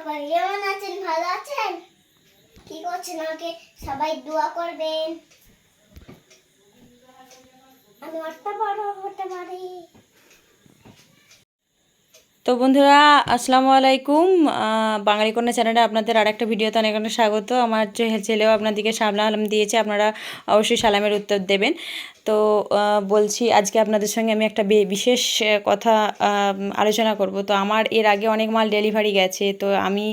সবাই কেমন আছেন? ভালো আছেন? কি করছেন আমাকে? সবাই দোয়া করবেন। আমি অত বড় হতে পারি। তো বন্ধুরা, আসসালামু আলাইকুম। বাঙালি কন্যা চ্যানেলে আপনাদের আর একটা ভিডিওতে অনেক অনেক স্বাগত। আমার ছেলেও আপনাদেরকে সালাম দিয়েছে, আপনারা অবশ্যই সালামের উত্তর দেবেন। তো বলছি, আজকে আপনাদের সঙ্গে আমি একটা বিশেষ কথা আলোচনা করব। তো আমার এর আগে অনেক মাল ডেলিভারি গেছে। তো আমি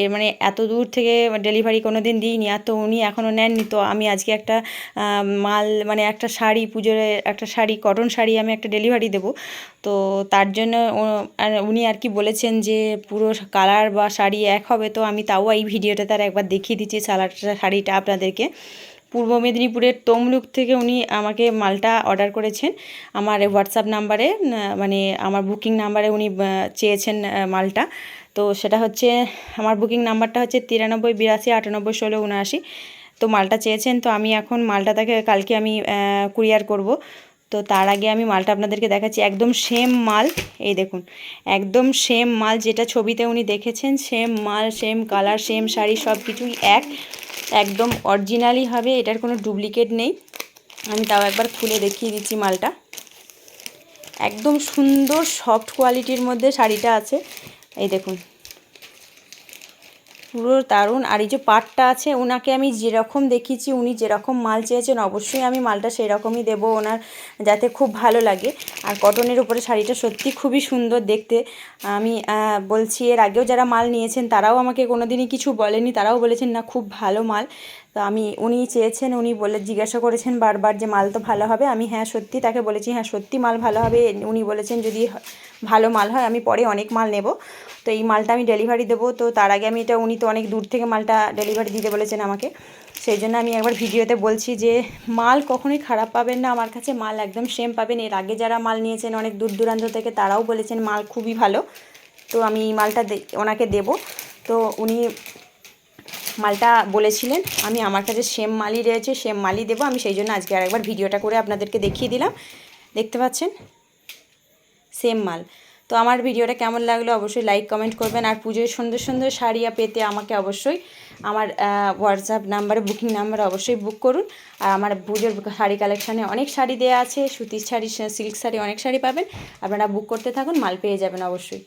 এর মানে এত দূর থেকে ডেলিভারি কোনো দিন দিইনি। আর তো উনি এখনও নেননি। তো আমি আজকে একটা মাল মানে একটা শাড়ি, পুজোর, একটা শাড়ি, কটন শাড়ি আমি একটা ডেলিভারি দেবো। তো তার জন্য আর উনি আর কি বলেছেন যে পুরো কালার বা শাড়ি এক হবে, তো আমি তাও এই ভিডিওটা তার একবার দেখিয়ে দিচ্ছি সালাডটা শাড়িটা আপনাদেরকে। পূর্ব মেদিনীপুরের তমলুক থেকে উনি আমাকে মালটা অর্ডার করেছেন। আমার হোয়াটসঅ্যাপ নাম্বারে মানে আমার বুকিং নাম্বারে উনি চেয়েছেন মালটা। তো সেটা হচ্ছে, আমার বুকিং নাম্বারটা হচ্ছে তিরানব্বই, বিরাশি, আটানব্বই, ষোলো, উনআশি। তো মালটা চেয়েছেন, তো আমি এখন মালটা তাকে, কালকে আমি কুরিয়ার করব। তো তার আগে আমি মালটা আপনাদেরকে দেখাচ্ছি। একদম সেম মাল, এই দেখুন, একদম সেম মাল যেটা ছবিতে উনি দেখেছেন সেম মাল সেম কালার সেম শাড়ি সব কিছুই এক, একদম অরিজিনালি হবে, এটার কোনো ডুপ্লিকেট নেই। আমি তাও একবার খুলে দেখিয়ে দিচ্ছি মালটা। একদম সুন্দর সফট কোয়ালিটির মধ্যে শাড়িটা আছে। এই দেখুন পুরো দারুণ। আর এই যে পাটটা আছে, ওনাকে আমি যেরকম দেখিয়েছি, উনি যেরকম মাল চেয়েছেন, অবশ্যই আমি মালটা সেই রকমই দেবো ওনার, যাতে খুব ভালো লাগে। আর কটনের উপরে শাড়িটা সত্যি খুবই সুন্দর দেখতে। আমি বলছি, এর আগেও যারা মাল নিয়েছেন, তারাও আমাকে কোনোদিনই কিছু বলেনি, তারাও বলেছেন, না, খুব ভালো মাল। তো আমি, উনি চেয়েছেন, উনি বলে, জিজ্ঞাসা করেছেন বারবার যে মাল তো ভালো হবে। আমি হ্যাঁ সত্যি, তাকে বলেছি হ্যাঁ সত্যি মাল ভালো হবে। উনি বলেছেন, যদি ভালো মাল হয়, আমি পরে অনেক মাল নেব। তো এই মালটা আমি ডেলিভারি দেবো। তো তার আগে আমি এটা, উনি তো অনেক দূর থেকে মালটা ডেলিভারি দিতে বলেছেন আমাকে। সেই জন্য আমি একবার ভিডিওতে বলছি যে, মাল কখনোই খারাপ পাবেন না। আমার কাছে মাল একদম সেম পাবেন। এর আগে যারা মাল নিয়েছেন অনেক দূর দূরান্ত থেকে, তারাও বলেছেন মাল খুবই ভালো। তো আমি এই মালটা ওনাকে দেব। তো উনি মালটা বলেছিলেন, আমি আমার কাছে সেম মালই রয়েছে, সেম মালই দেবো, আমি সেই জন্য আজকে আরেকবার ভিডিওটা করে আপনাদেরকে দেখিয়ে দিলাম। দেখতে পাচ্ছেন? সেম মাল। তো আমার ভিডিওটা কেমন লাগল অবশ্যই লাইক, কমেন্ট করবেন, আর পুজোয় সুন্দর সুন্দর শাড়িয়া পেতে আমাকে অবশ্যই আমার হোয়াটসঅ্যাপ নাম্বারে বুকিং নাম্বারে অবশ্যই বুক করুন। আর আমার পুজোর শাড়ি কালেকশানে অনেক শাড়ি দেওয়া আছে, সুতির শাড়ি সিল্ক শাড়ি অনেক শাড়ি পাবেন। আপনারা বুক করতে থাকুন, মাল পেয়ে যাবেন অবশ্যই।